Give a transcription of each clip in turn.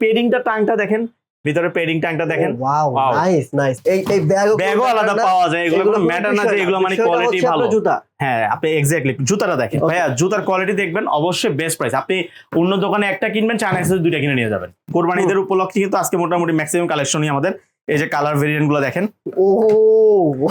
পেডিংটা টাংটা দেখেন ভিতরে পেডিং টাংটা দেখেন। ওয়াও নাইস নাইস এই এই ব্যাগও ব্যাগও আলাদা পাওয়া যায় এগুলো কোনো ম্যাটার না যে এগুলো মানে কোয়ালিটি ভালো। জুতা। হ্যাঁ আপনি এক্স্যাক্টলি জুতাটা দেখেন। ভাইয়া জুতার কোয়ালিটি দেখবেন অবশ্যই বেস্ট প্রাইস আপনি অন্য দোকানে একটা কিনবেন চায়না এক্সেস দুইটা কিনে নিয়ে যাবেন। কোরবানিদের উপলক্ষে কিন্তু আজকে মোটামুটি ম্যাক্সিমাম কালেকশনই আমাদের। এই যে কালার ভেরিয়েন্টগুলো দেখেন। ও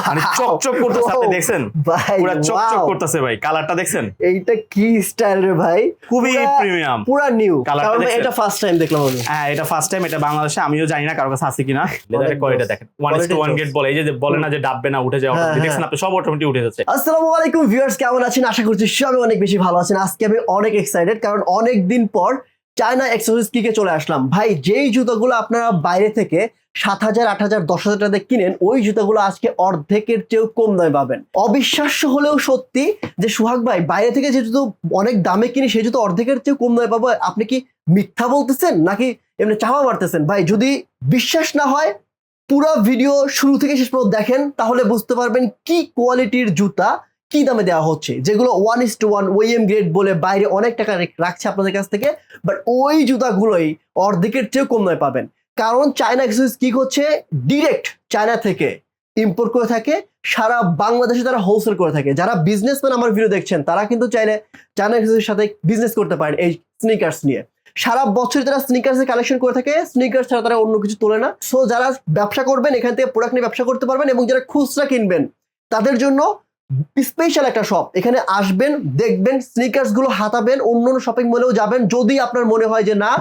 মানে চকচক করতেছে আপনি দেখছেন? ভাই পুরো চকচক করতেছে ভাই কালারটা দেখছেন? এইটা কি স্টাইল রে ভাই? খুবই প্রিমিয়াম পুরা নিউ দেখছেন? এটা ফার্স্ট টাইম দেখলাম আমি। হ্যাঁ এটা ফার্স্ট টাইম এটা বাংলাদেশে আমিও জানি না কারও কাছে আছে কিনা। লেদারের কোয়ালিটি দেখেন one is to one grade বলে। এই যে বলে না যে ডাববে না উঠে যাওয়া হ্যাঁ, দেখছেন হ্যাঁ। আপনি সব অটোমেটিক উঠে যাচ্ছে। আসসালামু আলাইকুম ভিউয়ার্স কেমন আছেন? আশা করছি সবাই অনেক বেশি ভালো আছেন। আজকে আমি অনেক এক্সাইটেড কারণ অনেক দিন পর চায়না এক্সারসাইজ কিকে চলে আসলাম। ভাই যেই জুতোগুলো আপনারা বাইরে থেকে সাত হাজার, আট হাজার, দশ হাজার টাকা কিনেন, ওই জুতোগুলো আজকে অর্ধেকের চেয়েও কম দামে পাবেন। অবিশ্বাস্য হলেও সত্যি যে সুহাগ ভাই, বাইরে থেকে যে জুতো অনেক দামে কিনি সেই জুতো অর্ধেকের চেয়েও কম দামে পাবো, আপনি কি মিথ্যা বলতেছেন নাকি এমনি চাওয়া মারতেছেন? ভাই, যদি বিশ্বাস না হয়, পুরো ভিডিও শুরু থেকে শেষ পর্যন্ত দেখেন, তাহলে বুঝতে পারবেন কি কোয়ালিটির জুতা, কি দামে দেওয়া হচ্ছে। যেগুলো one is to one OEM grade বলে বাইরে অনেক টাকা রাখছে আপনাদের কাছ থেকে বাট ওই জুতাগুলোই অর্ধেকের চেয়েও কম দামে পাবেন। কারণ চায়না এক্সেস কি হচ্ছে ডিরেক্ট চায়না থেকে ইম্পোর্ট করে থাকে, সারা বাংলাদেশে তারা হোলসেল করে থাকে। যারা বিজনেসম্যান আমার ভিডিও দেখছেন, তারা কিন্তু চাইলে চায়না এক্সেসের সাথে বিজনেস করতে পারেন এই স্নিকার্স নিয়ে। সারা বছর তারা স্নিকার্স কালেকশন করে থাকে স্নিকার্স ছাড়া তারা অন্য কিছু তোলে না। সো যারা ব্যবসা করবেন, এখান থেকে প্রোডাক্ট নিয়ে ব্যবসা করতে পারবেন এবং যারা খুচরা কিনবেন, তাদের জন্য স্পেশাল একটা শপ এখানে আসবেন, দেখবেন স্নিকার্সগুলো হাতাবেন অন্য অন্য শপিং মলেও যাবেন। যদি আপনার মনে হয় যে না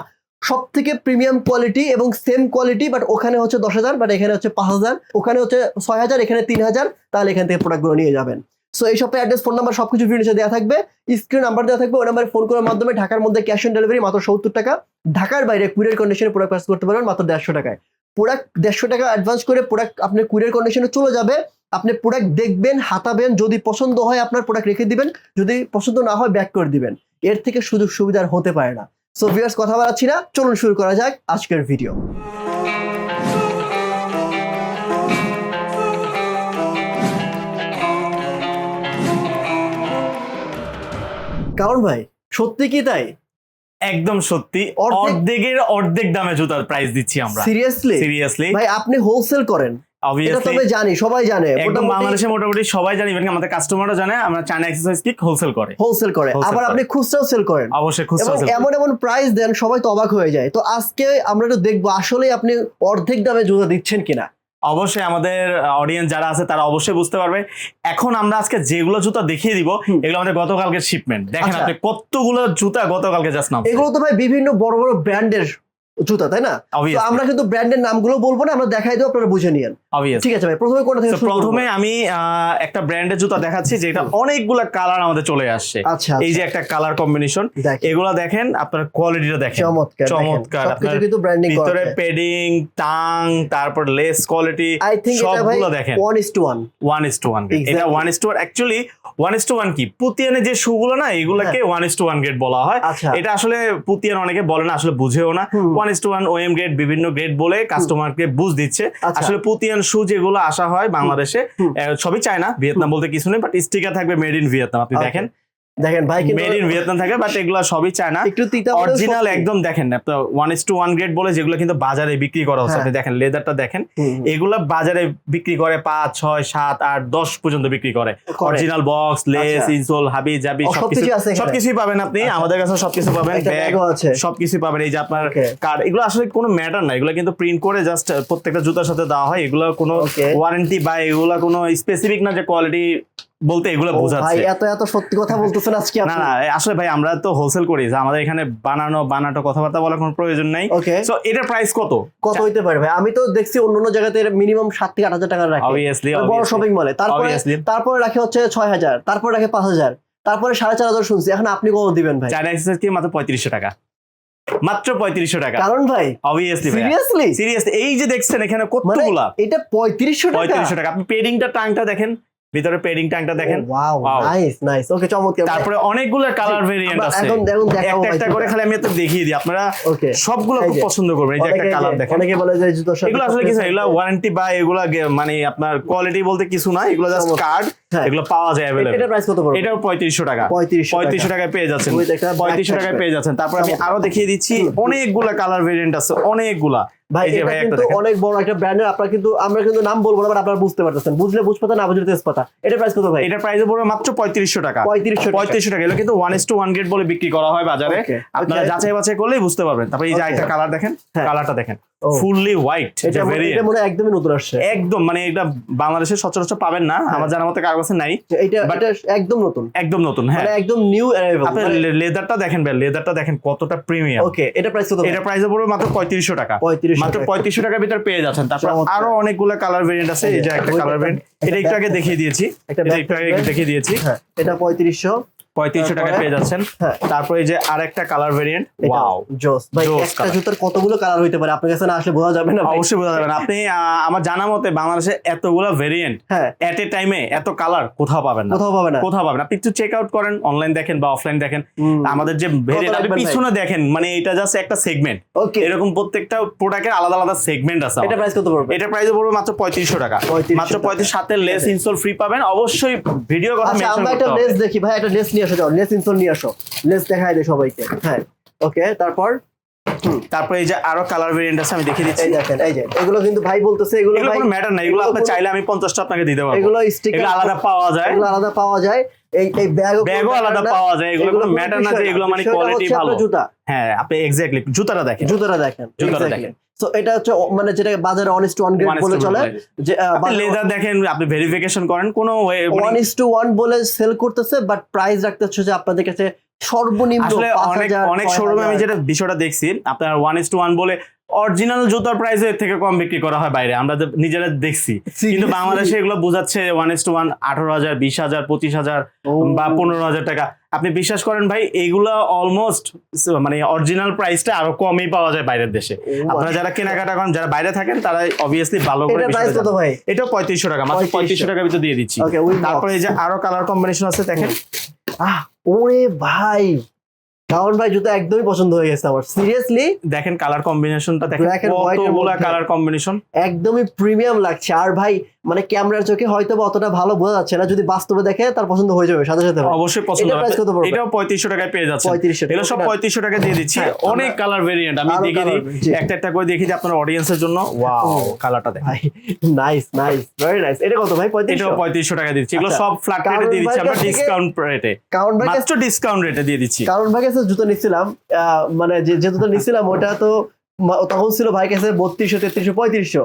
সব থেকে প্রিমিয়াম কোয়ালিটি এবং সেম কোয়ালিটি বাট ওখানে হচ্ছে দশ হাজার বাট এখানে হচ্ছে পাঁচ হাজার। ওখানে হচ্ছে ছয় হাজার, এখানে তিন হাজার, তাহলে এখান থেকে প্রোডাক্টগুলো নিয়ে যাবেন। সো এই সপ্তাহে অ্যাড্রেস ফোন নাম্বার সবকিছু ভিডিও নিচে দেওয়া থাকবে। স্ক্রিন নাম্বার দেওয়া থাকবে, ওই নাম্বারে ফোন করার মাধ্যমে ঢাকার মধ্যে ক্যাশ অন ডেলিভারি মাত্র সত্তর টাকা। ঢাকার বাইরে কুরিয়ার কন্ডিশনে প্রোডাক্ট পাস করতে পারবেন মাত্র দেড়শো টাকায়। প্রোডাক্ট দেড়শো টাকা অ্যাডভান্স করে প্রোডাক্ট আপনার কুরিয়ার কন্ডিশনে চলে যাবে। আপনি প্রোডাক্ট দেখবেন, হাতাবেন, যদি পছন্দ হয় আপনার প্রোডাক্ট রেখে দিবেন। যদি পছন্দ না হয় ব্যাক করে দিবেন। এর থেকে সুযোগ সুবিধার হতে পারে না। সো ভিউয়ার্স কথা বাড়াচ্ছি না। চলুন শুরু করা যাক আজকের ভিডিও কারণ ভাই সত্যি কি তাই? একদম সত্যি। অর্ধেকের অর্ধেক দামে জুতার প্রাইস দিচ্ছি আমরা। সিরিয়াসলি সিরিয়াসলি ভাই আপনি হোলসেল করেন। অবভিয়াসলি জানি সবাই জানে একদম বাংলাদেশে মোটামুটি সবাই জানি even আমাদের কাস্টমারও জানে আমরা চায়না এক্সারসাইজ কিক হোলসেল করে। হোলসেল করে আবার আপনি খুচরাও সেল করেন। অবশ্যই খুচরা করি। এমন এমন প্রাইস দেন সবাই তো অবাক হয়ে যায়। তো আজকে আমরা একটু দেখব আসলে আপনি অর্ধেক দামে জুতা দিচ্ছেন কিনা? অবশ্যই আমাদের অডিয়েন্স যারা আছে তারা অবশ্যই বুঝতে পারবে। এখন আমরা আজকে যেগুলো জুতা দেখিয়ে দিব এগুলো আমাদের গতকালকে শিপমেন্ট দেখেন আচ্ছা। আপনি কতগুলো জুতা গতকালকে জাস্ট নাম এগুলো তো ভাই বিভিন্ন বড় বড় ব্র্যান্ডের জুতা তাই না? আমরা কিন্তু ব্র্যান্ডের নামগুলো বলব না আমরা দেখাই দেবো আপনারা বুঝে ঠিক আছে ভাই প্রথমে কোনটা থেকে? প্রথমে আমি একটা ব্র্যান্ডের জুতা দেখাচ্ছি যেটা অনেকগুলা কালার আমাদের চলে আসছে। আচ্ছা এই যে একটা কালার কম্বিনেশন দেখেন। এগুলা দেখেন আপনার কোয়ালিটিটা দেখেন। চমৎকার চমৎকার, আপনার কিন্তু ব্র্যান্ডিং ভিতরে পেডিং টাং তারপর লেস কোয়ালিটি সবগুলো দেখেন। One is to one one is to one এটা Exactly. One is to one actually one is to one কি? পুতিয়ানে যে শুগুলো না এগুলাকে one is to one grade বলা হয়। আচ্ছা। এটা আসলে পুতিয়ান অনেকে বলে না আসলে বুঝেও না। One is to one OEM grade বিভিন্ন গ্রেড বলে কাস্টমারকে বুঝ দিচ্ছে। আচ্ছা। আসলে পুতিয়ান শু যেগুলো আসা হয় বাংলাদেশে সবই চায় না ভিয়েতনাম বলতে কিছু নেই বাট স্টিকার থাকবে মেড ইন ভিয়েতনাম আপনি দেখেন দেখেন ভাই মেড ইন ভিয়েতনাম থাকে বাট এগুলো সবই চায় না একটু তিতা অরিজিনাল একদম দেখেন ইস টু ওয়ান গ্রেড বলে যেগুলো কিন্তু বাজারে বিক্রি করা হচ্ছে হ্যাঁ। আপনি দেখেন লেদারটা দেখেন। এগুলা বাজারে বিক্রি করে পাঁচ ছয় সাত আট দশ পর্যন্ত বিক্রি করে। অরিজিনাল বক্স লেস আচ্ছা। ইনসোল হাবি জাবি সবকিছু সবকিছু সবকিছুই পাবেন আপনি আচ্ছা। আমাদের কাছে সবকিছু পাবেন ব্যাগ সবকিছু পাবেন এই যে আপনার. কার্ড এগুলো আসলে কোনো ম্যাটার না এগুলো কিন্তু প্রিন্ট করে জাস্ট প্রত্যেকটা জুতার সাথে দেওয়া হয় এগুলো কোনো ওয়ারেন্টি বা এগুলো কোনো স্পেসিফিক না যে কোয়ালিটি বলতে এগুলো বোঝাচ্ছে। এত এত সত্যি কথা বলতেছেন আজকে না না আসলে ভাই আমরা তো হোলসেল করি যে আমাদের এখানে বানানো বানাটো কথাবার্তা বলার কোনো প্রয়োজন নাই। ওকে সো এটার প্রাইস কত? কত হইতে পারে ভাই? আমি তো দেখছি অন্য অন্য জায়গাতে মিনিমাম সাত থেকে আট হাজার টাকা রাখে। অবভিয়াসলি বড় শপিং মলে তারপরে তারপরে রাখে হচ্ছে ছয় হাজার তারপরে রাখে পাঁচ হাজার তারপরে সাড়ে চার হাজার শুনছি। এখন আপনি কত দিবেন ভাই? চায়না এক্সারসাইজ কি মাত্র পঁয়ত্রিশশো টাকা? মাত্র পঁয়ত্রিশশো টাকা। কারণ ভাই অবভিয়াসলি সিরিয়াসলি সিরিয়াসলি এই যে দেখছেন এখানে মানে কতগুলা? এটা পঁয়ত্রিশশো টাকা? পঁয়ত্রিশশো টাকা। আপনি পেডিংটা টাংটা দেখেন। ভিতরে পেডিং ট্যাঙ্কটা দেখেন? ওয়াও নাইস নাইস ওকে চমৎকার। তারপরে অনেকগুলো কালার ভেরিয়েন্ট আছে। এখন দেখাবো একটা একটা করে খালি আমি দেখিয়ে দিই। আপনারা সবগুলো খুব পছন্দ করবেন। এই যে একটা কালার দেখেন। অনেকে বলে যে জুতোর সাথে এগুলো আসলে কিছু এগুলো ওয়ারেন্টি বা এগুলো মানে আপনার কোয়ালিটি বলতে কিছু না। এগুলো জাস্ট কার্ড হ্যাঁ। এগুলো পাওয়া যায় এটা প্রাইস কত পড়বে? এটাও পঁয়ত্রিশশো টাকা। 3500 পঁয়ত্রিশশো টাকায় পেয়ে যাচ্ছেন। With একটা black পঁয়ত্রিশশো টাকায় পেয়ে যাচ্ছেন। তারপর আমি আরও দেখিয়ে দিচ্ছি। অনেকগুলা কালার ভেরিয়েন্ট আছে অনেকগুলা। ভাই এটা ভাই একটা কিন্তু অনেক বড় একটা ব্র্যান্ডের আপনারা কিন্তু আমরা কিন্তু নাম বলব না বাট আপনারা বুঝতে পারতেছেন। বুঝলে বুঝপাতা না বুঝলে তেজপাতা। এটা প্রাইস কত ভাই? এটা প্রাইস পড়বে মাত্র পঁয়ত্রিশশো টাকা। পঁয়ত্রিশশো পঁয়ত্রিশশো টাকা। এগুলো কিন্তু one is to one grade বলে বিক্রি করা হয় বাজারে। আপনারা যাচাই বাছাই করলেই বুঝতে পারবেন। তারপর এই যে একটা কালার দেখেন। হ্যাঁ। কালারটা দেখেন। ও। ফুললি হোয়াইট এটা মনে- এটা মনে একদমই নতুন আসছে। একদম মানে এটা বাংলাদেশে সচরাচর পাবেন না হ্যাঁ। আমার জানার মতে কারও কাছে নাই। এটা এটা একদম নতুন। একদম নতুন হ্যাঁ। মানে একদম নিউ অ্যারাইভাল আপনি লেদারটা দেখেন ভাই লেদারটা দেখেন কতটা প্রিমিয়াম ওকে এটা প্রাইস কত? এটা প্রাইস পড়বে মাত্র পঁয়ত্রিশশো টাকা। পঁয়ত্রিশ মাত্র পঁয়ত্রিশশো টাকার ভিতর পেয়ে যাচ্ছেন। তারপর আরও অনেকগুলো কালার ভেরিয়েন্ট আছে এই যে একটা কালার ভেরিয়েন্ট এটা একটু আগে দেখিয়ে দিয়েছি। একটা এটা একটু আগে দেখিয়ে দিয়েছি। হ্যাঁ এটা পঁয়ত্রিশশো। পঁয়ত্রিশশো টাকায় পেয়ে যাচ্ছেন। হ্যাঁ তারপরে যে আরেকটা কালার ভেরিয়েন্ট ওয়াও জোস। ভাই একটা জুতার কতগুলো কালার হইতে পারে? আপনার কাছে না আসলে বোঝা যাবে না অবশ্যই বোঝা যাবে না। আপনি আমার জানা মতে বাংলাদেশে এতগুলো ভেরিয়েন্ট হ্যাঁ। এট এ টাইমে এত কালার কোথাও পাবেন না। কোথাও পাবে না। কোথাও পাবেন আপনি একটু চেক আউট করেন অনলাইন দেখেন বা অফলাইন দেখেন। আমাদের যে ভেরিয়েন্ট আপনি পিছনে দেখেন মানে এটা জাস্ট একটা সেগমেন্ট ওকে এরকম প্রত্যেকটা প্রোডাক্টের আলাদা আলাদা সেগমেন্ট আছে এটা প্রাইস কত পড়বে? এটা প্রাইস পড়বে মাত্র পঁয়ত্রিশশো টাকা। মাত্র টাকা। পঁয়ত্রিশ সাথে লেস ইনস্টল ফ্রি পাবেন। অবশ্যই ভিডিও কথা আচ্ছা আমরা একটা লেস দেখি ভাই একটা লেস নিয়ে আসো যাও লেস ইনস্টল নিয়ে আসো। লেস দেখাই দে সবাইকে হ্যাঁ। ওকে তারপর? তারপরে এই যে আরও কালার ভেরিয়েন্ট আছে আমি দেখিয়ে দিচ্ছি। এই দেখেন এই যে এগুলো কিন্তু ভাই বলতেছে এগুলো ভাই কোনো ম্যাটার না এগুলো আপনি চাইলে আমি পঞ্চাশটা আপনাকে দিতে পারব। এগুলো স্টিকার এগুলো আলাদা পাওয়া যায়। এগুলো আলাদা পাওয়া যায়। এই এই ব্যাগও ব্যাগও আলাদা পাওয়া যায় এগুলো কোনো ম্যাটার না যে এগুলো মানে কোয়ালিটি ভালো। জুতা। হ্যাঁ আপনি এক্স্যাক্টলি জুতাটা দেখেন। জুতাটা দেখেন জুতাটা দেখেন। So এটা হচ্ছে মানে যেটা বাজারে one is to one grade বলে চলে। যে লেদার দেখেন আপনি ভেরিফিকেশন করেন কোনো ওয়ান ইস টু ওয়ান বলে সেল করতেছে বাট প্রাইস রাখতে হচ্ছে যে আপনাদের কাছে সর্বনিম্ন অনেক অনেক শোরুমে আমি যেটা বিষয়টা দেখছি আপনার ওয়ান ইস টু ওয়ান বলে অরিজিনাল জুতার প্রাইস এর থেকে কম বিক্রি করা হয় বাইরে আমরা যে নিজেরা দেখছি। কিন্তু বাংলাদেশে এগুলো বোঝাচ্ছে ওয়ান এস টু ওয়ান আঠারো হাজার বিশ হাজার পঁচিশ হাজার বা পনেরো হাজার টাকা। আপনি বিশ্বাস করেন ভাই এগুলো অলমোস্ট মানে অরিজিনাল প্রাইসটা আরও কমই পাওয়া যায় বাইরের দেশে। আপনারা যারা কেনাকাটা করেন যারা বাইরে থাকেন তারা অবভিয়াসলি ভালো করে এটা পঁয়ত্রিশশো টাকা মাত্র 3500 পঁয়ত্রিশশো টাকার ভিতরে দিয়ে দিচ্ছি। তারপরে এই যে আরও কালার কম্বিনেশন আছে দেখেন। আহ ওরে ভাই। কারণ ভাই জুতো একদমই পছন্দ হয়ে গেছে আমার। সিরিয়াসলি দেখেন কালার কম্বিনেশনটা দেখেন কতগুলা কালার কম্বিনেশন একদমই প্রিমিয়াম লাগছে। আর ভাই মানে ক্যামেরার চোখে হয়তো বা অতটা ভালো বোঝা যাচ্ছে না যদি বাস্তবে দেখে তার পছন্দ হয়ে যাবে সাথে সাথে। অবশ্যই পছন্দ এটা হবে। এটাও পঁয়ত্রিশশো টাকায় পেয়ে যাচ্ছে 3500 এগুলো সব টাকা। পঁয়ত্রিশশো টাকা দিয়ে দিচ্ছি। হ্যাঁ, অনেক কালার ভেরিয়েন্ট আমি আরও দেখে দিই। একটা একটা করে দেখি যে আপনার অডিয়েন্সের জন্য। ওয়াও কালারটা ভাই নাইস নাইস ভেরি নাইস এটা কত ভাই এটাও পঁয়ত্রিশশো পঁয়ত্রিশশো টাকা দিচ্ছি। এগুলো আচ্ছা, সব ফ্ল্যাট রেটে দিয়ে দিচ্ছি। আমরা ডিসকাউন্ট রেটে কারণ ভাই মাত্র ডিসকাউন্ট রেটে দিয়ে দিচ্ছি। কারণ ভাই কাছে জুতো নিছিলাম আহ, মানে যে জুতো নিছিলাম ওটা তো তখন ছিল ভাই কাছে বত্রিশশো তেত্রিশশো পঁয়ত্রিশশো।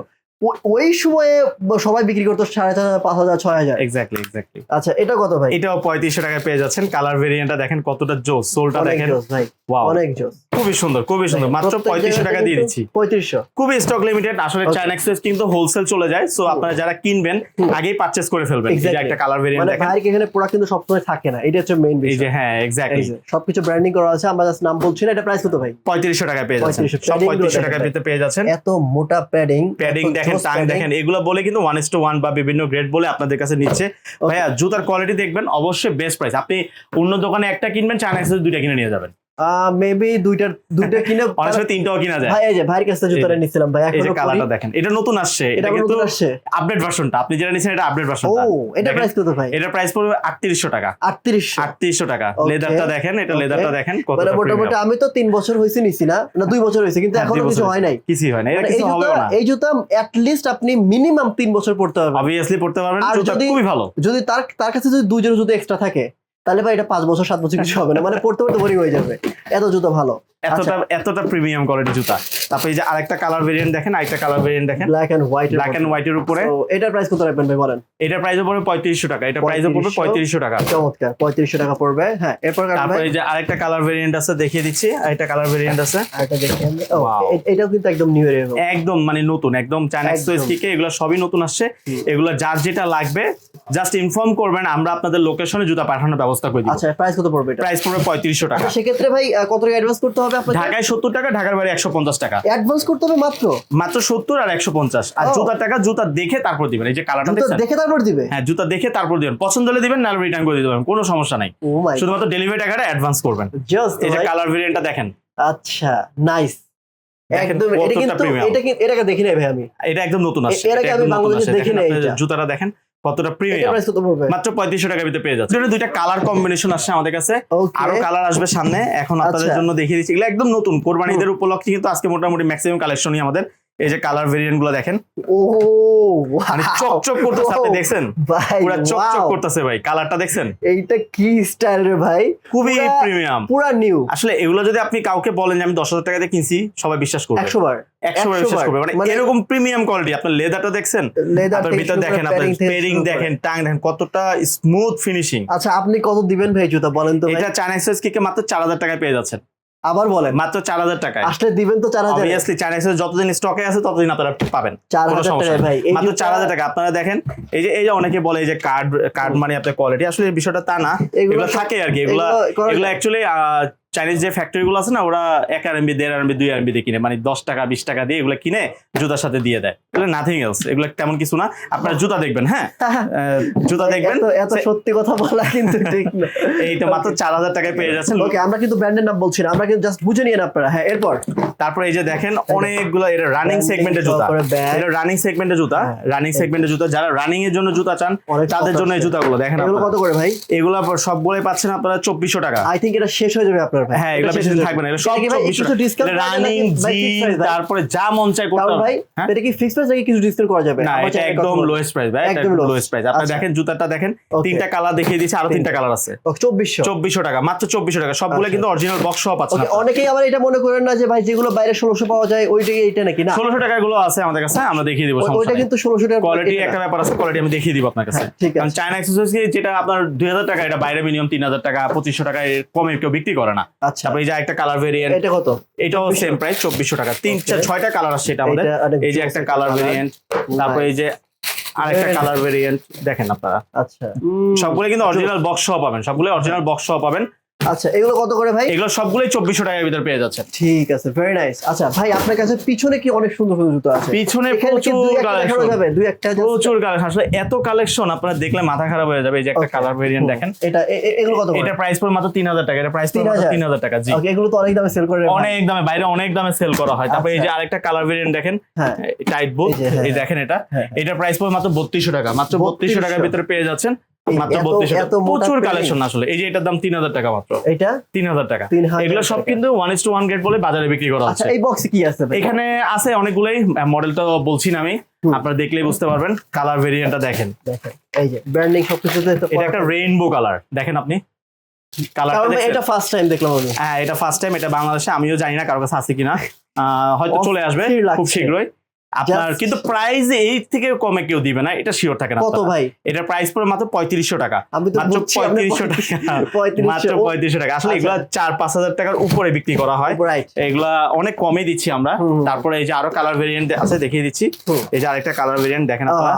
ওই সময়ে সবাই বিক্রি করতো সাড়ে চার হাজার পাঁচ হাজার ছয় হাজার। এক্স্যাক্টলি এক্স্যাক্টলি আচ্ছা এটা কত ভাই? এটাও পঁয়ত্রিশশো টাকায় পেয়ে যাচ্ছেন। কালার ভেরিয়েন্টটা দেখেন কতটা জোস। সোলটা অনেক দেখেন। জোস ভাই। অনেক জোস। খুবই সুন্দর খুবই সুন্দর। মাত্র পঁয়ত্রিশশো টাকা দিয়ে দিচ্ছি। পঁয়ত্রিশশো। খুবই স্টক লিমিটেড আসলে. চায়না এক্সপ্রেস কিন্তু হোলসেল চলে যায় সো আপনারা যারা কিনবেন আগেই পারচেস করে ফেলবেন। একটা কালার ভেরিয়েন্ট মানে দেখেন। ভাইয়ের এখানে প্রোডাক্ট কিন্তু সবসময় থাকে না এটা হচ্ছে মেইন এই যে বিষয়। হ্যাঁ এক্স্যাক্টলি সবকিছু ব্র্যান্ডিং করা আছে আমরা জাস্ট নাম বলছি না এটা প্রাইস কত ভাই? পঁয়ত্রিশশো টাকা পেয়ে যাচ্ছেন। সব padding গুলো পঁয়ত্রিশশো দেখেন টাকার ভাই। ভিতরে পেয়ে যাচ্ছেন। এত মোটা প্যাডিং প্যাডিং দেখেন টাং দেখেন এগুলো বলে কিন্তু ওয়ান ইস টু ওয়ান বা বিভিন্ন গ্রেড বলে আপনাদের কাছে নিচ্ছে। ভাইয়া জুতার কোয়ালিটি দেখবেন অবশ্যই বেস্ট প্রাইস আপনি অন্য দোকানে একটা কিনবেন চায়না এক্সপ্রেস দুইটা কিনে নিয়ে যাবেন। মেবি দুইটা দুইটা কিনে অনেক সময় তিনটাও কিনা যায়। ভাই এই যে ভাইয়ের কাছে জুতোটা নিছিলাম ভাই এখনও কালারটা। দেখেন এটা নতুন আসছে এটা কিন্তু আপডেট ভার্সনটা আপনি যেটা নিছেন এটা আপডেট ও এটা প্রাইস কত ভাই? এটা প্রাইস পড়বে আটত্রিশশো টাকা। আটত্রিশশো। আটত্রিশশো টাকা। লেদারটা দেখেন এটা লেদারটা দেখেন কত মানে মোটামুটি আমি তো তিন বছর হয়েছে নিছি না না দুই বছর হয়েছে কিন্তু এখনও কিছু হয় নাই। কিছুই হয় না এটা মানে এই কিছু হবে জুতা না। এই জুতা এট লিস্ট আপনি মিনিমাম তিন বছর পড়তে হবে। অবভিয়াসলি পড়তে পারবেন জুতা যদি- খুবই ভালো। যদি তার তার কাছে যদি দুই জোড়া জুতো এক্সট্রা থাকে তাহলে ভাই এটা পাঁচ বছর সাত বছর কিছু হবে না। মানে পড়তে পড়তে বোরিং হয়ে যাবে। এত জুতো ভালো। এতটা এতটা প্রিমিয়াম কোয়ালিটি জুতা। তারপর এই যে আরেকটা কালার ভেরিয়েন্ট দেখেন আরেকটা কালার ভেরিয়েন্ট দেখেন। Black and white black and হোয়াইটের উপরে। এটার প্রাইস কত রাখবেন ভাই বলেন? এটা প্রাইস পড়বে পঁয়ত্রিশশো টাকা। এটা প্রাইস পড়বে 3500 পঁয়ত্রিশশো টাকা। চমৎকার। পঁয়ত্রিশশো টাকা পড়বে। হ্যাঁ এরপর তারপরে এই যে আরেকটা কালার ভেরিয়েন্ট আছে দেখিয়ে দিচ্ছি। আরেকটা কালার ভেরিয়েন্ট আছে। আরেকটা দেখি আমি ও, Wow. এ- এটাও কিন্তু একদম নিউ এর একদম মানে নতুন একদম চায়না। এক্সপ্রেস কিকে এগুলো সবই নতুন আসছে। এগুলো যার যেটা লাগবে জাস্ট ইনফর্ম করবেন আমরা আপনাদের লোকেশনে জুতা পাঠানোর ব্যবস্থা করে দিব। আচ্ছা প্রাইস কত পড়বে এটা? প্রাইস পড়বে পঁয়ত্রিশশো টাকা। আচ্ছা সেক্ষেত্রে ভাই কত টাকা অ্যাডভান্স করতে হবে আপনাকে? ঢাকায় সত্তর টাকা ঢাকার একশো পঞ্চাশ টাকা। অ্যাডভান্স করতে হবে মাত্র? মাত্র সত্তর আর একশো পঞ্চাশ। আর ও। জুতার টাকা জুতা দেখে তারপর দিবেন এই যে কালারটা জুতো দেখছেন? দেখে তারপর দিবে? হ্যাঁ জুতা দেখে তারপর দিবেন। পছন্দ হলে দিবেন নাহলে রিটার্ন করে দিতে পারেন কোনো সমস্যা নাই। শুধুমাত্র ডেলিভারি টাকাটা অ্যাডভান্স করবেন। জাস্ট এই যে কালার ভেরিয়েন্টটা দেখেন। আচ্ছা নাইস একদম এটা কিন্তু এটা এটাকে দেখি নাই ভাই আমি? এটা একদম নতুন আসছে। এর আগে আমি বাংলাদেশে। দেখি দেখেন নাই। জুতাটা দেখেন। কতটা প্রিমিয়াম মাত্র পঁয়ত্রিশশো টাকার ভিতরে পেয়ে যাচ্ছে দুইটা কালার কম্বিনেশন আসছে আমাদের কাছে। আরও কালার আসবে সামনে। এখন আপনাদের আচ্ছা। জন্য দেখিয়ে দিচ্ছি। এগুলো একদম নতুন। কোরবানিদের উপলক্ষে কিন্তু আজকে মোটামুটি ম্যাক্সিমাম কালেকশনই আমাদের এই যে কালার ভেরিয়েন্টগুলো দেখেন। ও মানে! চকচক করতেছে আপনি! দেখছেন? পুরো চকচক করতেছে ভাই কালারটা দেখছেন? এইটা কি স্টাইল রে ভাই? খুবই প্রিমিয়াম পুরা নিউ আসলে এগুলো যদি আপনি কাউকে বলেন যে আমি দশ হাজার টাকা দিয়ে কিনছি সবাই বিশ্বাস করবে। একশো বার। একশো বার বিশ্বাস করবে। মানে মানে- এরকম প্রিমিয়াম কোয়ালিটি আপনার লেদারটা দেখছেন? লেদার ভিতর দেখেন আপনি পেরিং দেখেন টাং দেখেন কতটা স্মুথ ফিনিশিং আচ্ছা আপনি কত দিবেন ভাই জুতা বলেন তো এটা চায়না এক্সপ্রেস কিকে মাত্র চার হাজার টাকায় পেয়ে যাচ্ছেন। আবার বলেন। মাত্র চার হাজার টাকা আসলে দিবেন তো চার হাজার। অবভিয়াসলি চার হাজার যতদিন স্টকে আছে ততদিন আপনারা পাবেন। চার হাজার টাকা ভাই মাত্র চার হাজার টাকা। আপনারা দেখেন এই যে এই যে অনেকে বলে এই যে কার্ড কার্ড মানে আপনার কোয়ালিটি আসলে বিষয়টা তা না। এগুলো থাকে আর কি। এগুলো এগুলো অ্যাকচুয়ালি চাইনিজ যে ফ্যাক্টরি গুলো আছে না ওরা এক আরএমবি দেড় আরএমবি দুই আরএমবি দিয়ে কিনে মানে দশ টাকা বিশ টাকা দিয়ে এগুলো কিনে জুতার সাথে দিয়ে দেয়। এগুলো নাথিং এলস এগুলো তেমন কিছু না। আপনার জুতা দেখবেন হ্যাঁ? জুতা দেখবেন। এত সত্যি কথা বলা কিন্তু ঠিক না। এই তো মাত্র চার হাজার টাকায় পেয়ে যাচ্ছেন। ওকে আমরা কিন্তু ব্র্যান্ডের নাম বলছি না আমরা কিন্তু জাস্ট বুঝে নিয়েন আপনারা। হ্যাঁ এরপর? তারপরে এই যে দেখেন অনেকগুলো এটা রানিং সেগমেন্টের জুতা। এটা রানিং সেগমেন্টের জুতা। হ্যাঁ, রানিং সেগমেন্টের জুতা যারা রানিং এর জন্য জুতা চান তাদের জন্য এই। জুতাগুলো দেখেন এগুলো কত করে ভাই? এগুলো সবগুলোই পাচ্ছেন আপনারা চব্বিশশো টাকা। আই থিঙ্ক এটা শেষ হয়ে যাবে আপনার হ্যাঁ এগুলো বেশি দিন থাকবে না। যাবে। সব এটা কি ভাই চব্বিশশো কিছু ডিসকাউন্ট রানিং জিন তারপরে যা মন চাই করতে ভাই হ্যাঁ? এটা কি ফিক্স প্রাইস নাকি কিছু ডিসকাউন্ট করা যাবে? না এটা একদম লোয়েস্ট প্রাইস ভাই একদম একদম লোয়েস্ট প্রাইস আপনি। দেখেন জুতাটা দেখেন তিনটা কালার দেখিয়ে দিয়েছি আরও তিনটা। কালার আছে। টাকা মাত্র টাকা। সবগুলো আচ্ছা। কিন্তু অরিজিনাল বক্স সহ পাচ্ছেন অনেকেই আবার এটা মনে করেন না যে ভাই যেগুলো বাইরে ষোলোশো পাওয়া যায় ওইটাই এইটা নাকি? না। টাকা গুলো আছে আমাদের কাছে আমরা দেখিয়ে দিব ওইটা কিন্তু ষোলোশো টাকা কোয়ালিটি একটা ব্যাপার আছে কোয়ালিটি আমি দেখিয়ে দিব আপনার কাছে। হ্যাঁ। কারণ চায়না এক্সেসরিজ যেটা আপনার দুই হাজার টাকা এটা বাইরে মিনিমাম তিন হাজার টাকা পঁচিশশো টাকা কমে কেউ বিক্রি করে না। আচ্ছা। তারপরে এই যে একটা কালার ভেরিয়েন্ট এটা কত? এটাও সেম প্রাইস চব্বিশশো টাকা। তিন ছয়টা কালার আছে এটা আমাদের। এই যে একটা কালার ভেরিয়েন্ট তারপরে এই যে আরেকটা কালার ভেরিয়েন্ট দেখেন আপনারা। আচ্ছা। সবগুলো কিন্তু অরিজিনাল বক্স সহ পাবেন সবগুলো অরিজিনাল বক্স সহ পাবেন। আচ্ছা এগুলো কত করে ভাই? এগুলো সবগুলোই চব্বিশশো টাকার ভিতরে পেয়ে যাচ্ছে ঠিক আছে ভেরি নাইস আচ্ছা ভাই আপনার কাছে পিছনে কি অনেক সুন্দর সুন্দর জুতো আছে? পিছনে প্রচুর কালেকশন দুই একটা প্রচুর কালেকশন আসলে এত কালেকশন আপনারা দেখলে মাথা খারাপ হয়ে যাবে। এই যে একটা কালার ভেরিয়েন্ট দেখেন। এটা এগুলো কত এটা প্রাইস পড়ে মাত্র তিন হাজার টাকা। এটা প্রাইস পড়ে মাত্র 3000 তিন হাজার টাকা জি। এগুলো তো অনেক দামে সেল করে অনেক দামে বাইরে অনেক দামে সেল করা হয়। তারপরে এই যে আচ্ছা। আরেকটা কালার ভেরিয়েন্ট দেখেন। হ্যাঁ। টাইট বুট এই হ্যাঁ, এই দেখেন এটা। হ্যাঁ, এটা প্রাইস পড়ে মাত্র বত্রিশশো টাকা। মাত্র বত্রিশশো টাকার ভিতরে পেয়ে যাচ্ছেন। মাত্র এত- বত্রিশশো এত মোটা প্রচুর কালেকশন আসলে। এই যে এটার দাম তিন হাজার টাকা মাত্র। এটা তিন হাজার টাকা। এগুলো সব কিন্তু one is to one grade বলে বাজারে বিক্রি করা আচ্ছা হচ্ছে। এই বক্সে কি আছে এখানে আছে অনেকগুলোই মডেল তো বলছি না আমি। আপনারা দেখলেই বুঝতে পারবেন কালার ভেরিয়েন্টটা দেখেন। দেখেন এই যে ব্র্যান্ডিং সবকিছুতে এটা একটা রেইনবো কালার দেখেন আপনি। কালারটা কারণ ভাই দেখছেন? এটা ফার্স্ট টাইম দেখলাম আমি। হ্যাঁ এটা ফার্স্ট টাইম এটা বাংলাদেশে আমিও জানি না কারও কাছে আছে কিনা। আহ, হয়তো চলে আসবে খুব শীঘ্রই। আপনার কিন্তু প্রাইস এই থেকে কমে কেউ দিবে না এটা শিওর থাকে না কত ভাই? এটা প্রাইস পড়ে মাত্র পঁয়ত্রিশশো টাকা। মাত্র পঁয়ত্রিশশো টাকা। মাত্র পঁয়ত্রিশশো টাকা। আসলে আচ্ছা। এগুলা চার পাঁচ হাজার টাকার উপরে বিক্রি করা হয়। এগুলা অনেক কমে দিচ্ছি আমরা। তারপরে এই যে আরও কালার ভেরিয়েন্ট আছে দেখিয়ে দিচ্ছি। এই যে আরেকটা কালার ভেরিয়েন্ট দেখেন আপনারা।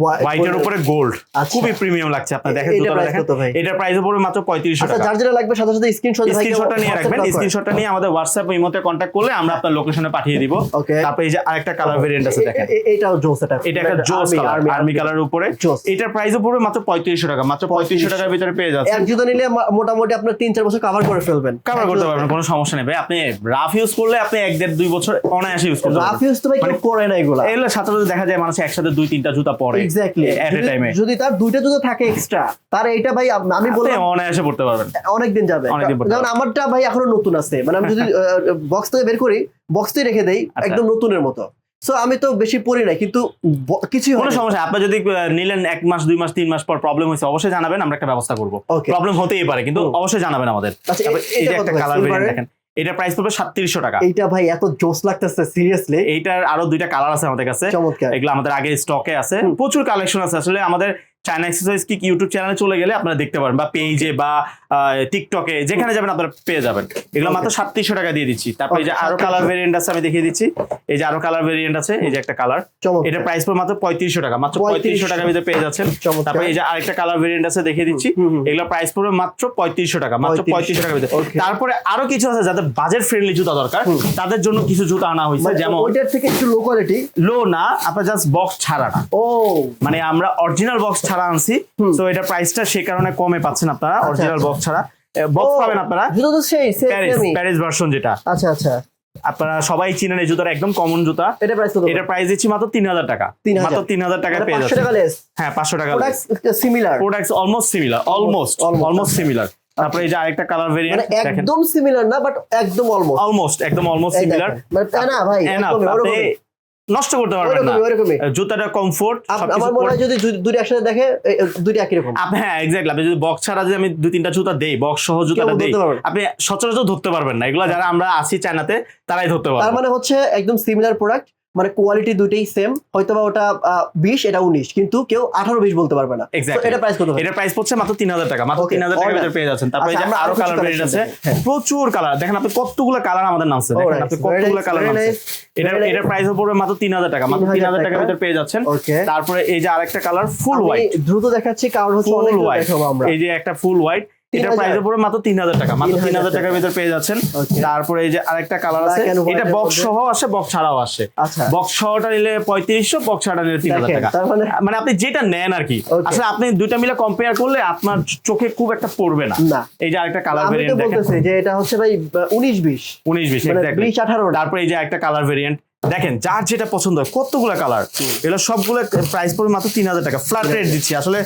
হোয়াইটের উপরে গোল্ড আচ্ছা। খুবই প্রিমিয়াম লাগছে আপনার দেখেন এটা প্রাইস দেখেন। কত ভাই? এটার প্রাইস পড়বে মাত্র পঁয়ত্রিশশো আচ্ছা টাকা। যার যেটা লাগবে সাথে সাথে স্ক্রিনশট স্ক্রিনশটটা নিয়ে রাখবেন স্ক্রিনশটটা নিয়ে আমাদের হোয়াটসঅ্যাপ ইমোতে কন্ট্যাক্ট করলে আমরা আপনার লোকেশনে পাঠিয়ে দিব। ওকে এই যে আরেকটা কালার ভেরিয়েন্ট আছে দেখেন। এটাও জোস এটা এটা একটা জোস কালার আর্মি কালারের উপরে। এটার প্রাইসও পড়বে মাত্র পঁয়ত্রিশশো টাকা মাত্র পঁয়ত্রিশশো টাকার ভিতরে পেয়ে যাচ্ছে এক জুতো নিলে মোটামুটি আপনার তিন চার বছর কভার করে ফেলবেন। কভার করতে পারবেন কোনো সমস্যা নেই ভাই। আপনি রাফ ইউজ করলে আপনি এক দেড় দুই বছর অনায়াসে ইউজ করতে রাফ ইউজ তো ভাই করে না এগুলা। সাথে দেখা যায় মানুষ একসাথে দুই তিনটা জুতা পরে। এক্স্যাক্টলি যদি তার দুইটা জুতো থাকে এক্সট্রা তার এইটা ভাই আমি অনায়াসে পড়তে পারবেন। যাবে। আমারটা ভাই এখনও নতুন আছে। মানে আমি যদি বক্স থেকে বের করি বক্স থেকে রেখে দেই আচ্ছা। একদম নতুনের মতো। সো আমি তো বেশি পড়ি না কিন্তু কিছুই কোনো সমস্যা আপনি যদি নিলেন এক মাস দুই মাস তিন মাস পর প্রবলেম হয়েছে অবশ্যই জানাবেন আমরা একটা ব্যবস্থা করব। প্রবলেম হতেই পারে কিন্তু অবশ্যই জানাবেন আমাদের। আচ্ছা এই যে একটা কালার ভেরিয়েন্ট দেখেন। এটা প্রাইস পড়বে সাতত্রিশশো টাকা। এটা ভাই এত জোস লাগতেছে সিরিয়াসলি এইটার আরও দুইটা কালার আছে আমাদের কাছে। চমৎকার। এগুলো আমাদের আগে স্টকে আছে। প্রচুর কালেকশন আছে। আসলে আমাদের চায়না এক্সারসাইজ কি ইউটিউব চ্যানেলে চলে গেলে আপনারা দেখতে পারেন বা পেজে বা টিকটকে যেখানে যাবেন আপনারা পেয়ে যাবেন। এগুলো মাত্র সাতত্রিশশো টাকা দিয়ে দিচ্ছি। তারপর এই যে আরও কালার ভেরিয়েন্ট আছে আমি দেখিয়ে দিচ্ছি। এই যে আরও কালার ভেরিয়েন্ট আছে এই যে একটা কালার এটা প্রাইস পড়ে মাত্র পঁয়ত্রিশশো টাকা মাত্র পঁয়ত্রিশশো 3500 টাকার ভিতরে পেয়ে যাচ্ছেন। তারপর এই যে আরেকটা কালার ভেরিয়েন্ট আছে দেখিয়ে দিচ্ছি। এগুলো প্রাইস পড়বে মাত্র পঁয়ত্রিশশো টাকা মাত্র পঁয়ত্রিশশো। টাকার ভিতরে। তারপরে আরও কিছু আছে যাদের বাজেট ফ্রেন্ডলি জুতা দরকার তাদের জন্য কিছু জুতা আনা হয়েছে মানে যেমন ওইটার থেকে একটু লো কোয়ালিটি লো না আপনার জাস্ট বক্স ছাড়া না। ও। মানে আমরা অরিজিনাল বক্স ছাড়া আনছি। তো এটা প্রাইসটা সে কারণে কমে পাচ্ছেন আপনারা আচ্ছা, অরিজিনাল আচ্ছা। বক্স ছাড়া। বক্স পাবেন আপনারা? প্যারিস ভার্সন যেটা। আচ্ছা আচ্ছা। আপনারা সবাই চিনেন এই জুতার একদম কমন জুতা। এটা প্রাইস কত? এটা প্রাইস দিচ্ছি মাত্র তিন হাজার টাকা। 3000 মাত্র তিন হাজার টাকা পেয়ে 500 যাচ্ছে টাকা লেস। হ্যাঁ পাঁচশো টাকা product similar products almost similar almost almost আচ্ছা। সিমিলার তারপরে এই যে আরেকটা কালার মানে ভেরিয়েন্ট দেখেন। একদম সিমিলার না বাট একদম অলমোস্ট অলমোস্ট একদম অলমোস্ট সিমিলার মানে না ভাই আপনি নষ্ট করতে পারবেন না। জুতাটা কমফোর্ট আমার মনে হয় যদি দুটি একসাথে দেখে এ, একই রকম। আপনি হ্যাঁ এক্স্যাক্টলি আপনি যদি বক্স ছাড়া যদি আমি দুই তিনটা জুতা দেই বক্স সহ জুতাটা দেই পারবে আপনি সচরাচর ধরতে পারবেন না। এগুলো যারা আমরা আসি চায়নাতে তারাই ধরতে তার পারবেন মানে হচ্ছে একদম সিমিলার প্রোডাক্ট মানে কোয়ালিটি দুটেই সেম হয়তো বা ওটা বিশ এটা উনিশ কিন্তু কেউ আঠারো বিশ বলতে পারবে না। এটা প্রাইস কত এটার প্রাইস পড়ছে মাত্র তিন হাজার টাকা মাত্র তিন হাজার টাকার order. ভিতরে পেয়ে যাচ্ছেন। তারপরে আচ্ছা, আমরা আরও কালার ভেরিয়েন্ট আছে। হ্যাঁ। প্রচুর কালার দেখেন আপনি কতগুলো কালার আমাদের নামছে। দেখেন আপনি কতগুলো কালার নামছে। এটা. এটার প্রাইস পড়বে মাত্র তিন হাজার টাকা মাত্র 3000 তিন হাজার টাকার টাকা। ভিতরে পেয়ে যাচ্ছেন। তারপরে এই যে আরেকটা কালার ফুল হোয়াইট দ্রুত দেখাচ্ছি কারণ হচ্ছে অনেক দেখাবো আমরা। এই যে একটা ফুল হোয়াইট এটার 3000 প্রাইস পড়বে মাত্র তিন হাজার টাকা। মাত্র 3000 তিন হাজার টাকার ভিতরে পেয়ে যাচ্ছেন। তারপরে এই যে আরেকটা কালার আছে এটা বক্স সহ আসে বক্স ছাড়াও আসে। আচ্ছা। বক্স সহটা নিলে পঁয়ত্রিশশো বক্স ছাড়া নিলে তিন হাজার টাকা। মানে মানে আপনি যেটা নেন আর কি। আসলে আপনি দুইটা মিলে কম্পেয়ার করলে আপনার চোখে খুব একটা পড়বে না। এই যে আরেকটা কালার ভেরিয়েন্ট দেখেন। বলতেছি যে এটা হচ্ছে ভাই উনিশ বিশ। উনিশ বিশ মানে। বিশ আঠারো। তারপরে এই যে একটা কালার ভেরিয়েন্ট দেখেন যার যেটা পছন্দ হয় কতগুলো কালার এগুলো সবগুলো প্রাইস পড়বে মাত্র তিন হাজার টাকা। ফ্ল্যাট রেট দিচ্ছি। আসলে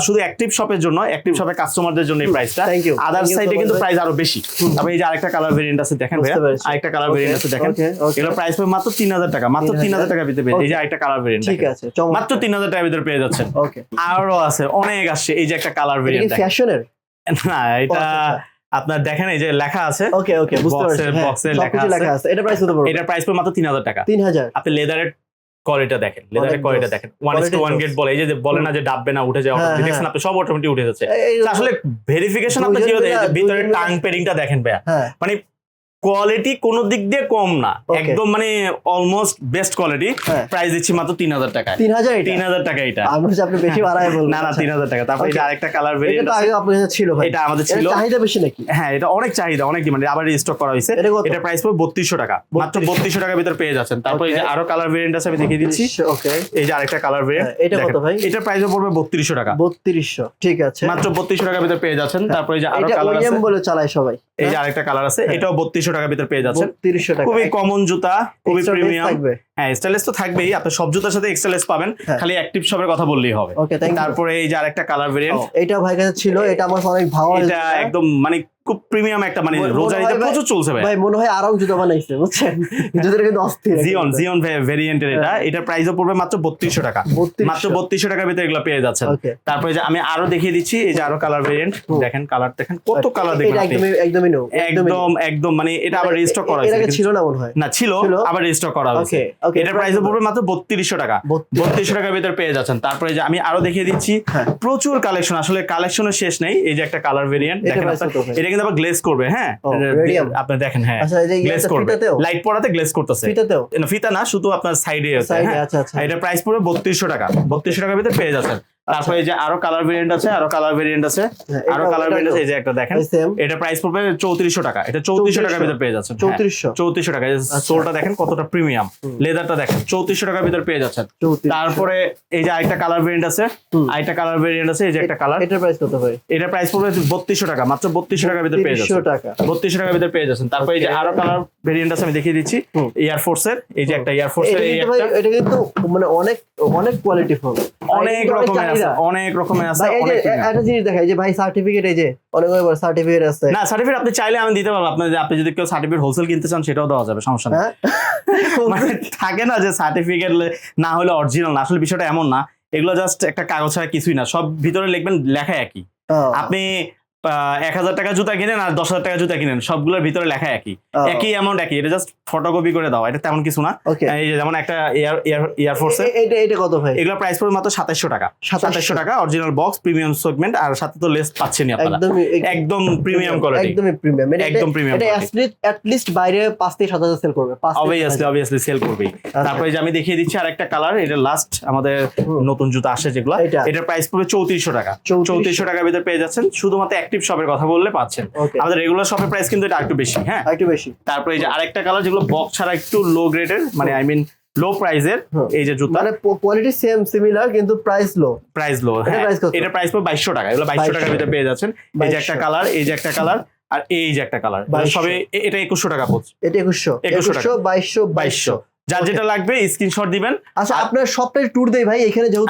শুধু অ্যাক্টিভ শপের জন্য অ্যাক্টিভ শপের কাস্টমারদের জন্য এই প্রাইসটা. আদার সাইডে কিন্তু প্রাইস আরও বেশি। তারপরে এই যে আরেকটা কালার ভেরিয়েন্ট আছে দেখেন ভাইয়া। আরেকটা কালার ভেরিয়েন্ট আছে দেখেন। okay. প্রাইস পড়বে মাত্র তিন হাজার টাকা মাত্র তিন হাজার 3000 টাকা ভিতরে পেয়ে- এই যে. আরেকটা কালার ভেরিয়েন্ট ঠিক আছে মাত্র তিন হাজার টাকার ভিতরে পেয়ে যাচ্ছেন। ওকে আরও আছে অনেক আসছে। এই যে একটা কালার এটা ভেরিয়েন্ট ফ্যাশনের না এটা আচ্ছা, আপনার দেখেন এই যে লেখা আছে। ওকে ওকে বুঝতে পারছি। হ্যাঁ, এ লেখা আছে। এটা প্রাইস কত পড়বে? এটার প্রাইস পড়বে মাত্র তিন হাজার টাকা। তিন হাজার। আপনি লেদারের কোয়ালিটা দেখেন লেদারের কোয়ালিটা দেখেন। One is to one grade বলে এই যে বলে না যে ডাববে না উঠে যায় হ্যাঁ, দেখছেন হ্যাঁ। আপনি সব অটোমেটিক উঠে যাচ্ছে। আসলে ভেরিফিকেশন আপনি যেভাবে ভিতরে টাং পেডিংটা দেখেন ভাইয়া। হ্যাঁ। মানে কোয়ালিটি কোন দিক দিয়ে কম না। একদম মানে অলমোস্ট বেস্ট কোয়ালিটি হ্যাঁ। প্রাইস দিচ্ছি মাত্র তিন হাজার টাকায়। তিন হাজার এটা? তিন হাজার টাকা এটা। আমি হচ্ছে আপনি বেশি বাড়ায় বলবেন না না। তিন হাজার টাকা। তারপর Okay. আরেকটা কালার ভেরিয়েন্ট তো আগে আপনার কাছে ছিল ভাই। এটা আমাদের এটা ছিল। চাহিদা বেশি নাকি? হ্যাঁ এটা অনেক চাহিদা অনেক ডিমান্ড আবার রিস্টক করা হয়েছে। এটা প্রাইস পড়বে বত্রিশশো টাকা। মাত্র 3200 বত্রিশশো টাকার ভিতরে পেয়ে যাচ্ছেন। তারপর এই যে আরও কালার ভেরিয়েন্ট আছে আমি দেখিয়ে দিচ্ছি। ওকে এই যে আরেকটা কালার ভেরিয়েন্ট হ্যাঁ, এটা কত ভাই? এটা প্রাইস পড়বে বত্রিশশো টাকা। বত্রিশশো ঠিক আছে। মাত্র বত্রিশশো টাকার ভিতরে পেয়ে যাচ্ছেন। তারপরে এই যে আরও কালার আছে। বলে চালায় সবাই। এই যে আরেকটা কালার আছে এটাও বত্রিশশো টাকার ভিতরে পেয়ে যাচ্ছেন। বত্রিশশো টাকা। খুবই কমন জুতা খুবই প্রিমিয়াম হ্যাঁ স্টাইলেস তো থাকবেই। আপনি সব জুতার সাথে এক্সেলেস পাবেন হ্যাঁ। খালি অ্যাক্টিভ শপের কথা বললেই হবে। তারপরে এই যে আরেকটা কালার ভেরিয়েন্ট এটা ভাই কাছে ছিল এটা আমার অনেক ভালো এটা একদম মানে খুব প্রিমিয়াম একটা মানে মনে- রোজারিতে প্রচুর চলছে ভাই। ভাই মনে হয় জুতো বানাইছে বুঝছেন? জুতোটা কিন্তু অস্থির জিওন জিওন ভেরিয়েন্টের এটা। এটার প্রাইসও পড়বে মাত্র বত্রিশশো টাকা। মাত্র 3200 টাকার ভিতরে এগুলো পেয়ে যাচ্ছেন। তারপরে যে আমি আরও দেখিয়ে দিচ্ছি এই যে আরও কালার ভেরিয়েন্ট দেখেন কালার দেখেন কত কালার দেখেন এটা আপনি। একদমই নো একদম একদম মানে এটা আবার রেজিস্টার করা এর আগে হয়েছে ছিল না মনে হয়। না ছিল? আবার রেজিস্টার করা হয়েছে। এটার প্রাইস পড়বে মাত্র বত্রিশশো টাকা। বত্রিশশো টাকার ভিতরে পেয়ে যাচ্ছেন। তারপরে যে আমি আরও দেখিয়ে দিচ্ছি হ্যাঁ। প্রচুর কালেকশন আসলে কালেকশনের শেষ নেই। এই যে একটা কালার ভেরিয়েন্ট দেখেন? এটা কিন্তু আবার গ্লেজ করবে হ্যাঁ? আপনি দেখেন হ্যাঁ। আচ্ছা গ্লেজ করবে। লাইট পড়াতে গ্লেজ করতেছে। ফিতাতেও? ফিতা না শুধু আপনার সাইডে সাইডে আচ্ছা আচ্ছা। এটা প্রাইস পড়বে বত্রিশশো টাকা। বত্রিশশো টাকার ভিতরে পেয়ে যাচ্ছেন। তারপরে এই যে আরও কালার ভেরিয়েন্ট আছে আরও কালার ভেরিয়েন্ট আছে। হ্যাঁ, আরও কালার ভেরিয়েন্ট আছে এই যে একটা দেখেন। এটা প্রাইস পড়বে চৌত্রিশশো টাকা। এটা চৌত্রিশশো টাকার 3400 ভিতরে পেয়ে যাচ্ছেন। হ্যাঁ, চৌত্রিশশো। চৌত্রিশশো টাকা। সোলটা দেখেন কতটা প্রিমিয়াম লেদারটা দেখেন চৌত্রিশশো টাকার ভিতরে পেয়ে যাচ্ছেন। তারপরে এই যে আরেকটা কালার ভেরিয়েন্ট আছে আরেকটা কালার ভেরিয়েন্ট আছে এই যে একটা কালার এটার প্রাইস কত ভাই এটা প্রাইস পড়বে বত্রিশশো টাকা মাত্র বত্রিশশো টাকার ভিতরে পেয়ে যাচ্ছেন। টাকা। বত্রিশশো টাকার ভিতরে পেয়ে যাচ্ছেন। তারপরে এই যে আরও কালার ভেরিয়েন্ট আছে আমি দেখিয়ে দিচ্ছি। হুম। এয়ারফোর্স এর এই যে একটা এটা এই একটা। এটা কিন্তু মানে অনেক অনেক কোয়ালিটি ফোন অনেক রকমের অনেক রকমের আছে এই যে একটা জিনিস দেখাই যে ভাই সার্টিফিকেট এই যে অনেক সার্টিফিকেট আছে। না সার্টিফিকেট আপনি চাইলে আমি দিতে পারব। আপনার আপনি যদি কেউ সার্টিফিকেট হোলসেল কিনতে চান সেটাও দেওয়া যাবে সমস্যা নেই। হ্যাঁ? মানে থাকে না যে সার্টিফিকেট না হলে অরিজিনাল না আসলে বিষয়টা এমন না। এগুলো জাস্ট একটা কাগজ ছাড়া কিছুই না সব ভিতরে লিখবেন লেখা একই। আপনি এক হাজার টাকা জুতা কিনেন আর দশ হাজার টাকা জুতা কিনেন। সবগুলোর ভিতরে লেখা একই। একই অ্যামাউন্ট একই। এটা জাস্ট ফটোকপি করে দাও। এটা তেমন কিছু না। এই যেমন একটা এয়ার এয়ার এয়ারফোর্সের এটা এটা কত ভাই? এগুলো প্রাইস পড়বে মাত্র সাতাশশো টাকা। 2700 সাতাশশো টাকা অরিজিনাল বক্স প্রিমিয়াম সেগমেন্ট আর সাথে তো লেস পাচ্ছেনই আপনারা। একদমই একদম প্রিমিয়াম কোয়ালিটি একদমই প্রিমিয়াম একদম premium এটা অ্যাট লিস্ট বাইরে পাঁচ থেকে সাত হাজার সেল করবে। অবভিয়াসলি অবভিয়াসলি সেল করবেই। আচ্ছা। তারপরে যে আমি দেখিয়ে দিচ্ছি আরেকটা কালার এটা লাস্ট আমাদের নতুন জুতা আসে যেগুলো। এটা। এটার প্রাইস পড়বে চৌত্রিশশো টাকা। 3400 চৌত্রিশশো টাকার ভিতরে পেয়ে যাচ্ছেন। শুধুমাত্র অ্যাক্টিভ শপের কথা বললে পাচ্ছেন। আমাদের রেগুলার শপের প্রাইস কিন্তু এটা একটু বেশি হ্যাঁ? একটু বেশি। তারপরে এই যে আরেকটা কালার যেগুলো বক্স ছাড়া একটু লো গ্রেডের মানে আই মিন লো প্রাইসের হুম। এই যে জুতা। মানে কোয়ালিটি সেম সিমিলার কিন্তু প্রাইস লো প্রাইস লো এটা এটা প্রাইস পড়বে বাইশশো টাকা। এগুলো বাইশশো 2200 টাকার ভিতরে পেয়ে যাচ্ছেন। এই যে একটা কালার এই যে একটা কালার আর এই যে একটা কালার 2200 সবে এটা একুশশো টাকা পড়ছে এটা একুশশো। 2100 একুশশো বাইশশো বাইশশো বাইশশো। যার যেটা লাগবে স্ক্রিনশট দিবেন। আচ্ছা আপনার সবটাই ট্যুর দেই ভাই এখানে যেহেতু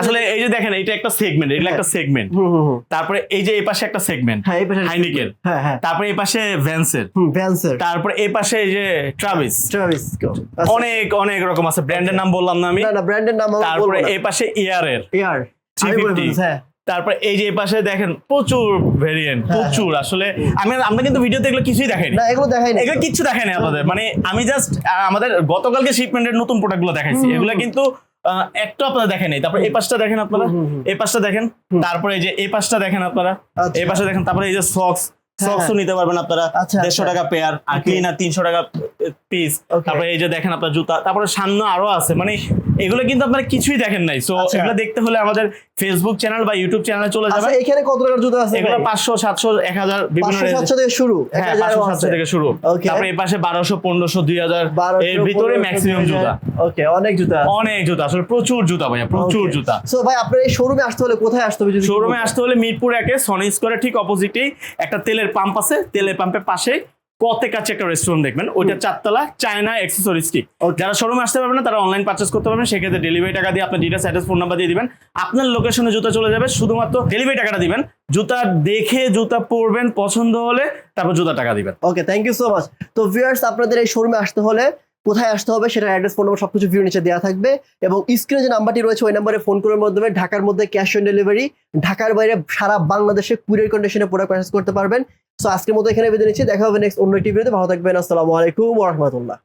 আসলে এই যে দেখেন এটা একটা সেগমেন্ট এটা একটা সেগমেন্ট হুম তারপরে এই যে এই পাশে একটা সেগমেন্ট হ্যাঁ এই পাশে হাইনিকের হ্যাঁ হ্যাঁ। তারপরে এই পাশে ভ্যান্সের ভ্যান্সের তারপরে এই পাশে এই যে ট্রাভিস ট্রাভিস অনেক অনেক রকম আছে। ব্র্যান্ডের নাম বললাম না আমি। না না ব্র্যান্ডের নাম তারপরে এই পাশে ইয়ারের 350 হ্যাঁ। তারপরে এই যে পাশে দেখেন প্রচুর ভেরিয়েন্ট হ্যাঁ, প্রচুর। আসলে আমি আমরা কিন্তু ভিডিওতে এগুলো কিছুই দেখাইনি। না এগুলো দেখাই না এগুলো কিচ্ছু দেখায়নি আপনাদের মানে আমি জাস্ট আমাদের গতকালকে শিপমেন্টের নতুন প্রোডাক্টগুলো দেখাইছি। এগুলো কিন্তু একটা আপনারা দেখেন নাই। তারপরে এই পাশটা দেখেন আপনারা। এই পাশটা দেখেন। তারপরে এই যে এই পাশটা দেখেন আপনারা? আচ্ছা। এই পাশে দেখেন তারপরে এই যে সক্স হ্যাঁ, সক্সও নিতে পারবেন আপনারা। আচ্ছা, দেড়শো আচ্ছা। টাকা পেয়ার আর. ক্লিনার তিনশো টাকা পিস তারপরে এই যে দেখেন আপনার জুতা। তারপরে সামনে আরও আছে। মানে এগুলো কিন্তু আপনারা কিছুই দেখেন নাই। সো আচ্ছা। এগুলো দেখতে হলে আমাদের ফেসবুক চ্যানেল বা ইউটিউব চ্যানেলে চলে আচ্ছা যাবেন এখানে কত টাকার জুতো আছে এগুলো পাঁচশো সাতশো এক হাজার বিভিন্ন পাঁচশো range- সাতশো থেকে শুরু এক হ্যাঁ হাজারও পাঁচশো সাতশো আছে। থেকে শুরু. তারপরে এই পাশে বারোশো পনেরোশো দুই হাজার। এর ভিতরে ম্যাক্সিমাম জুতা। ওকে অনেক জুতা অনেক জুতা আসলে প্রচুর জুতা ভাইয়া প্রচুর জুতা। সো ভাই আপনার এই শোরুমে আসতে হলে কোথায় আসতে হবে যদি শোরুমে আসতে হলে মিরপুর একে সনি স্কোয়ারের ঠিক অপোজিটেই একটা তেলের পাম্প আছে। তেলের পাম্পের পাশে কতে কাছে একটা রেস্টুরেন্ট দেখবেন। ওইটা চারতলা চায়না অ্যাক্সেসরিজ Okay. যারা শোরুমে আসতে পারবেন না তারা অনলাইন পার্চেস করতে পারবেন। সেক্ষেত্রে ডেলিভারি টাকা দিয়ে আপনার ডিটেলস অ্যাড্রেস ফোন নাম্বার দিয়ে দিবেন। আপনার লোকেশনে জুতা চলে যাবে শুধুমাত্র ডেলিভারি টাকাটা দিবেন। জুতা দেখে জুতা পরবেন পছন্দ হলে তারপর জুতা টাকা দিবেন। Okay thank you so much তো ভিউয়ার্স আপনাদের এই শোরুমে আসতে হলে কোথায় আসতে হবে সেটা অ্যাড্রেস ফোন নম্বর সবকিছু ভিডিও নিচে দেওয়া থাকবে। এবং স্ক্রিনে যে নাম্বারটি রয়েছে ওই নাম্বারে ফোন করার মাধ্যমে ঢাকার মধ্যে ক্যাশ অন ডেলিভারি ঢাকার বাইরে সারা বাংলাদেশে কুরিয়ার কন্ডিশনে প্রোডাক্ট পারচেস করতে পারবেন। সো আজকের মতো এখানে বেঁধে নিচ্ছি। দেখা হবে নেক্সট অন্য একটি ভিডিওতে ভালো থাকবেন। আসসালামু আলাইকুম রাহমাতুল্লাহ।